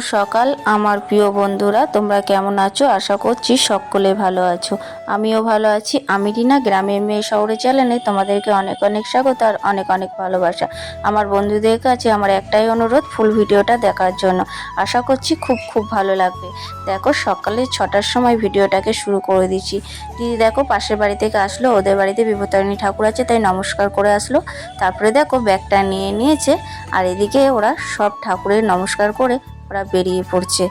সকাল। আমার প্রিয় বন্ধুরা, তোমরা কেমন আছো? আশা করছি সকলে ভালো আছো। আমিও ভালো আছি। আমি রিনা, গ্রামের মেয়ে শহরে চ্যানেলে তোমাদেরকে অনেক অনেক স্বাগত আর অনেক অনেক ভালোবাসা। আমার বন্ধুদের কাছে আমার একটাই অনুরোধ, ফুল ভিডিওটা দেখার জন্য। আশা করছি খুব খুব ভালো লাগবে। দেখো, সকালে ছটার সময় ভিডিওটাকে শুরু করে দিচ্ছি। দিদি দেখো, পাশের বাড়ি থেকে আসলো। ওদের বাড়িতে বিভূতারিণী ঠাকুর আছে, তাই নমস্কার করে আসলো। তারপরে দেখো, ব্যাগটা নিয়ে নিয়েছে। আর এদিকে ওরা সব ঠাকুরের নমস্কার করে ওরা বেরিয়ে পড়ছে।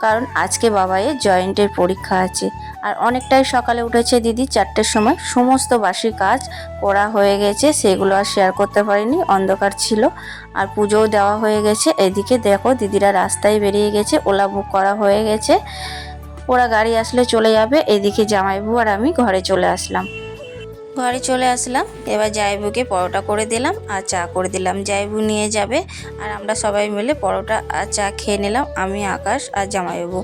কারণ আজকে বাবাইয়ের জয়েন্টের পরীক্ষা আছে। আর অনেকটাই সকালে উঠেছে দিদি, চারটের সময়। সমস্ত বাসি কাজ করা হয়ে গেছে, সেগুলো আর শেয়ার করতে পারিনি, অন্ধকার ছিল। আর পুজোও দেওয়া হয়ে গেছে। এদিকে দেখো দিদিরা রাস্তায় বেরিয়ে গেছে, ওলা বুক করা হয়ে গেছে। ওরা গাড়ি আসলে চলে যাবে, এদিকে জামাইবু আর আমি ঘরে চলে আসলাম। ঘরে চলে আসলাম। এবার জাইবুকে পরোটা করে দিলাম আর চা করে দিলাম। জাইবু নিয়ে যাবে আর আমরা সবাই মিলে পরোটা আর চা খেয়ে নিলাম, আমি, আকাশ আর জামাইবাবু।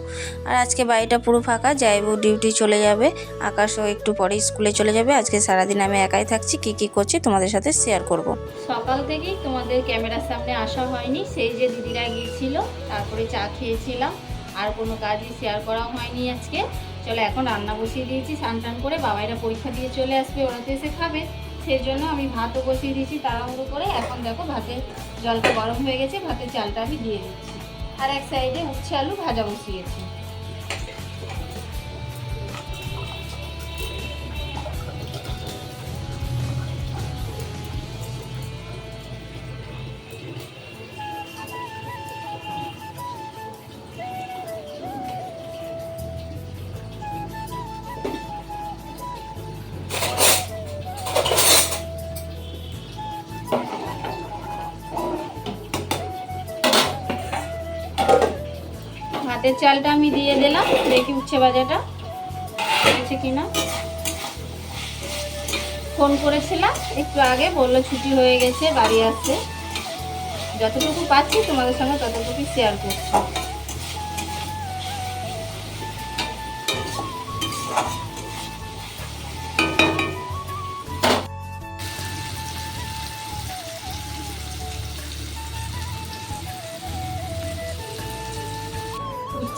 আর আজকে বাড়িটা পুরো ফাঁকা, জাইবু ডিউটি চলে যাবে, আকাশও একটু পরে স্কুলে চলে যাবে। আজকে সারাদিন আমি একাই থাকছি, কি কি করছি তোমাদের সাথে শেয়ার করব। সকাল থেকেই তোমাদের ক্যামেরার সামনে আসা হয়নি, সেই যে দিদিরা গিয়েছিল, তারপরে চা খেয়েছিলাম, আর কোনো কাজই শেয়ার করা হয়নি আজকে। চলো এখন রান্না বসিয়ে দিয়েছি, স্নান টান করে বাবাইরা পরীক্ষা দিয়ে চলে আসবে, ওরা তো এসে খাবে। সেই জন্য আমি ভাতও বসিয়ে দিয়েছি তাড়াহুড়ো করে। এখন দেখো ভাতের জলটা গরম হয়ে গেছে, ভাতের চালটা আমি দিয়ে দিচ্ছি। আর এক সাইডে উচ্ছে আলু ভাজা বসিয়েছি। ভাতের চালটা আমি দিয়ে দিলাম, দেখি উচ্ছে ভাজাটা হয়েছে কিনা। ফোন করেছিলাম, একটু আগে বলল ছুটি হয়ে গেছে, বাড়ি আসছে। যতটুকু পাচ্ছি তোমাদের সঙ্গে ততটুকু শেয়ার করছি।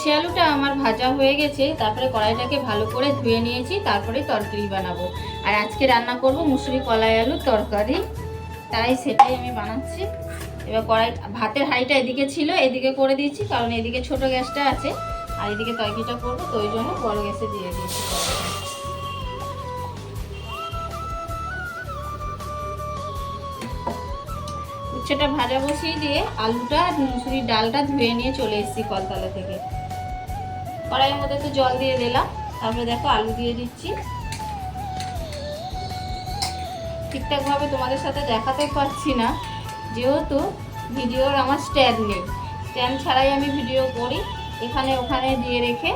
উচ্ছে আলুটা আমার ভাজা হয়ে গেছে, তারপরে কড়াইটাকে ভালো করে ধুয়ে নিয়েছি, তারপরে তরকারি বানাবো। আর আজকে রান্না করব মুসুরি কলাই আলুর তরকারি। তাই সেটাই আমি বানাচ্ছি। এবার কড়াই ভাতের হাঁড়িটা এদিকে ছিল, এদিকে করে দিয়েছি, কারণ এদিকে ছোট গ্যাসটা আছে, আর এদিকে তরকারিটা করব, তো ওই জন্য বড় গ্যাসে দিয়ে দিয়েছি। উচ্ছেটা ভাজা বসিয়ে দিয়ে আলুটা মুসুরির ডালটা ধুয়ে নিয়ে চলে এসেছি কলতলা থেকে। কড়াইয়ের মধ্যে একটু জল দিয়ে দিলাম। তারপরে দেখো আলু দিয়ে দিচ্ছি। ঠিকঠাকভাবে তোমাদের সাথে দেখাতে পারছি না, যেহেতু ভিডিওর আমার স্ট্যান্ড নেই। স্ট্যান্ড ছাড়াই আমি ভিডিও করি, এখানে ওখানে দিয়ে রেখে।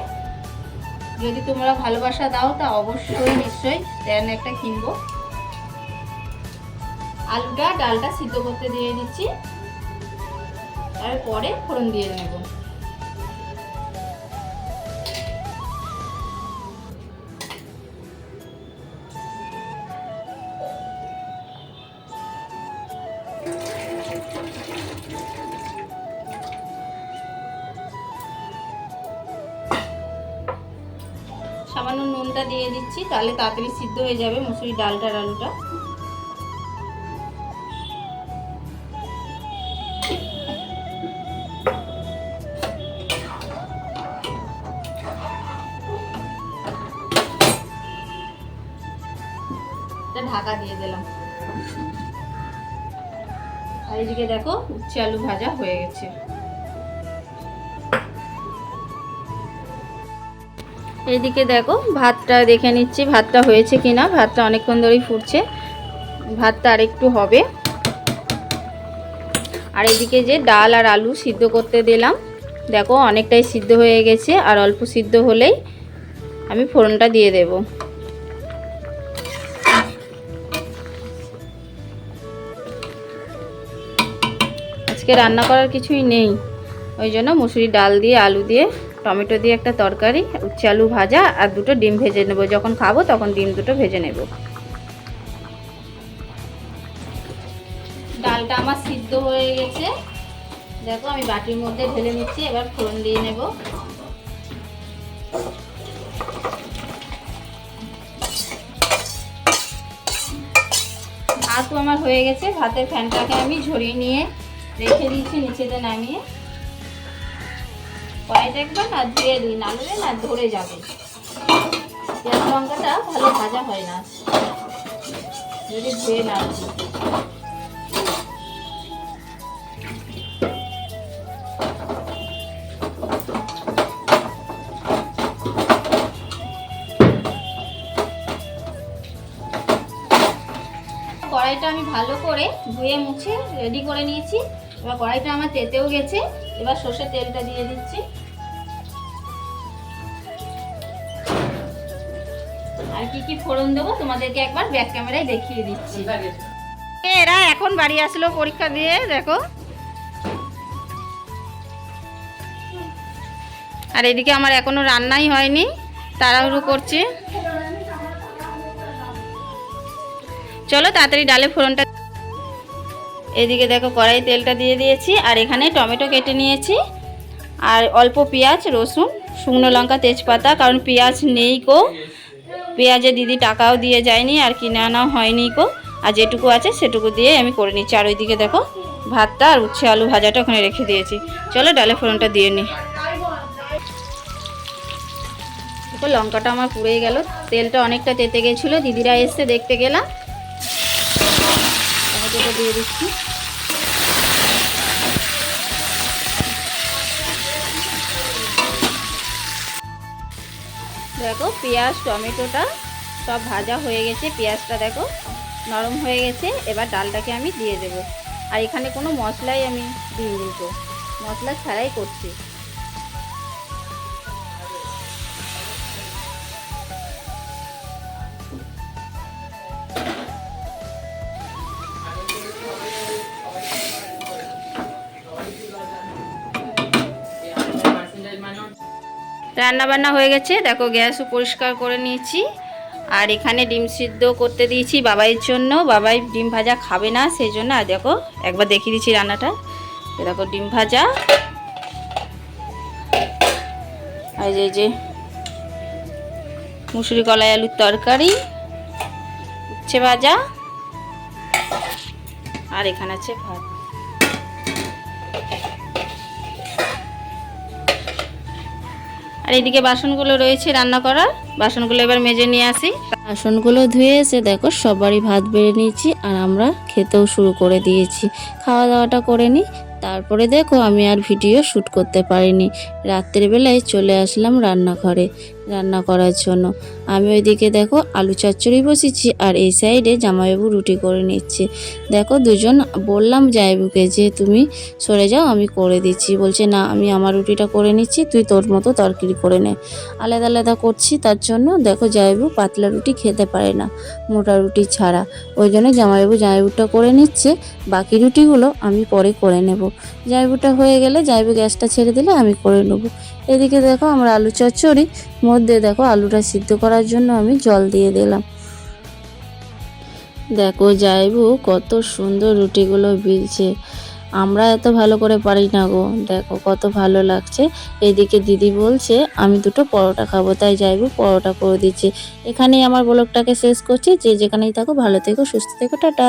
যদি তোমরা ভালোবাসা দাও, তা অবশ্যই নিশ্চয়ই স্ট্যান্ড একটা কিনবো। আলুটা, ডালটা সিদ্ধ করতে দিয়ে দিচ্ছি। তারপরে ফোড়ন দিয়ে নেব। নুনটা দিয়ে দিচ্ছি, তাহলে তাড়াতাড়ি সিদ্ধ হয়ে যাবে মুসুরি ডালটার আলুটা। ঢাকা দিয়ে দিলাম। আর এদিকে দেখো উচ্ছে আলু ভাজা হয়ে গেছে। এইদিকে দেখো, ভাতটা দেখে নিচ্ছি, ভাতটা হয়েছে কিনা। ভাতটা অনেকক্ষণ ধরেই ফুটছে। ভাতটা আর একটু হবে। আর এদিকে যে ডাল আর আলু সিদ্ধ করতে দিলাম। দেখো, অনেকটাই সিদ্ধ হয়ে গেছে, আর অল্প সিদ্ধ হলেই আমি ফোড়নটা দিয়ে দেবো। আজকে রান্না করার কিছুই নেই। ওই জন্য মুসুরি ডাল দিয়ে, আলু দিয়ে টমেটো দিয়ে একটা তরকারি, উচ্ছে আলু ভাজা আর দুটো ডিম ভেজে নেব। যখন খাব তখন ডিম দুটো ভেজে নেব। ডালটা আমার সিদ্ধ হয়ে গেছে। দেখো, আমি বাটির মধ্যে ঢেলে নিচ্ছি, এবার ফোড়ন দিয়ে নেব। ভাত তো আমার হয়ে গেছে। ভাতের ফ্যানটাকে আমি ঝরিয়ে নিয়ে রেখে দিয়েছি, নিচেতে নামিয়ে। কড়াইটা একবার না, ধুয়ে দিই নাহলে না ধরে যাবে। পেঁয়াজ লঙ্কাটা ভালো ভাজা হয় না। যদি ধুয়ে না কড়াইটা আমি ভালো করে ধুয়ে মুছে রেডি করে নিয়েছি। এবার কড়াইটা আমার তেতেও গেছে, এবার সর্ষের তেলটা দিয়ে দিচ্ছি। আর কি কি ফোড়ন দেবো তোমাদেরকে একবার ব্যাক ক্যামেরায় দেখিয়ে দিচ্ছি। এরা এখন বাড়ি আসলো পরীক্ষা দিয়ে, দেখো। আর এদিকে আমার এখনও রান্নাই হয়নি, তাড়াহুড়ো করছে। চলো তাড়াতাড়ি ডালে ফোড়নটা এদিকে দেখো কড়াই তেলটা দিয়ে দিয়েছি, আর এখানে টমেটো কেটে নিয়েছি, আর অল্প পেঁয়াজ, রসুন, শুকনো লঙ্কা, তেজপাতা, কারণ পেঁয়াজ নেই কো পেঁয়াজে দিদি টাকাও দিয়ে যায়নি, আর কিনে আনাও হয়নি কো আর যেটুকু আছে সেটুকু দিয়ে আমি করে নিচ্ছি। আর ওইদিকে দেখো ভাতটা আর উচ্ছে আলু ভাজাটা ওখানে রেখে দিয়েছি। চলো ডালে ফোড়নটা দিয়ে নিই দেখো লঙ্কাটা আমার পুড়েই গেল, তেলটা অনেকটা তেতে গেছিল, দিদিরা এসে দেখতে গেলাম। দিয়ে দিচ্ছি। দেখো, পেঁয়াজ, টমেটোটা সব ভাজা হয়ে গেছে, পেঁয়াজটা দেখো নরম হয়ে গেছে, এবার ডালটাকে আমি দিয়ে দেবো। আর এখানে কোনো মশলাই আমি দিয়ে তো মশলা ছাড়াই করছি। রান্না বান্না হয়ে গেছে। দেখো গ্যাসও পরিষ্কার করে নিয়েছি। আর এখানে ডিম সিদ্ধ করতে দিয়েছি বাবাইয়ের জন্য। বাবাই ডিম ভাজা খাবে না, সেই জন্য আর দেখো, একবার দেখিয়ে দিচ্ছি রান্নাটা। দেখো, ডিম ভাজা। আর এই যে মুসুরি কলাই আলুর তরকারি, উচ্ছে ভাজা। আর এখানে আছে ভাত। আর এদিকে বাসনগুলো রয়েছে রান্না করার। বাসনগুলো এবার মেজে নিয়ে আসি। বাসনগুলো ধুয়ে এসে দেখো, সবারই ভাত বেড়ে নিয়েছি আর আমরা খেতেও শুরু করে দিয়েছি। খাওয়া দাওয়াটা করে নিই। তারপরে দেখো আমি আর ভিডিও শ্যুট করতে পারিনি। রাত্রের বেলায় চলে আসলাম রান্নাঘরে রান্না করার জন্য। আমি ওইদিকে দেখো আলু চচ্চড়ি বসেছি আর এই সাইডে জামাইবাবু রুটি করে নিচ্ছে। দেখো দুজন, বললাম, জামাইবাবুকে যে তুমি সরে যাও, আমি করে দিচ্ছি। বলছে, না, আমি আমার রুটিটা করে নিচ্ছি, তুই তোর মতো তরকারি করে নে। আলাদা আলাদা করছি তার জন্য। দেখো জামাইবাবু পাতলা রুটি খেতে পারে না, মোটা রুটি ছাড়া। ওই জন্য জামাইবাবু জামাইবাবুটা করে নিচ্ছে, বাকি রুটিগুলো আমি পরে করে নেব। জামাইবাবুটা হয়ে গেলে, জামাইবাবু গ্যাসটা ছেড়ে দিলে আমি করে নেব। এদিকে দেখো আমরা আলু চচ্চড়ি, মধ্যে দেখো আলুটা সিদ্ধ করার জন্য আমি জল দিয়ে দিলাম। দেখো জাইবু কত সুন্দর রুটিগুলো বিলছে। আমরা এত ভালো করে পারি না গো। দেখো কত ভালো লাগছে। এদিকে দিদি বলছে, আমি দুটো পরোটা খাব, তাই যাইবো, পরোটা করে দিচ্ছি। এখানেই আমার ব্লগটাকে শেষ করছি। যে যেখানেই থাকো, ভালো থেকো, সুস্থ থেকো, টাটা।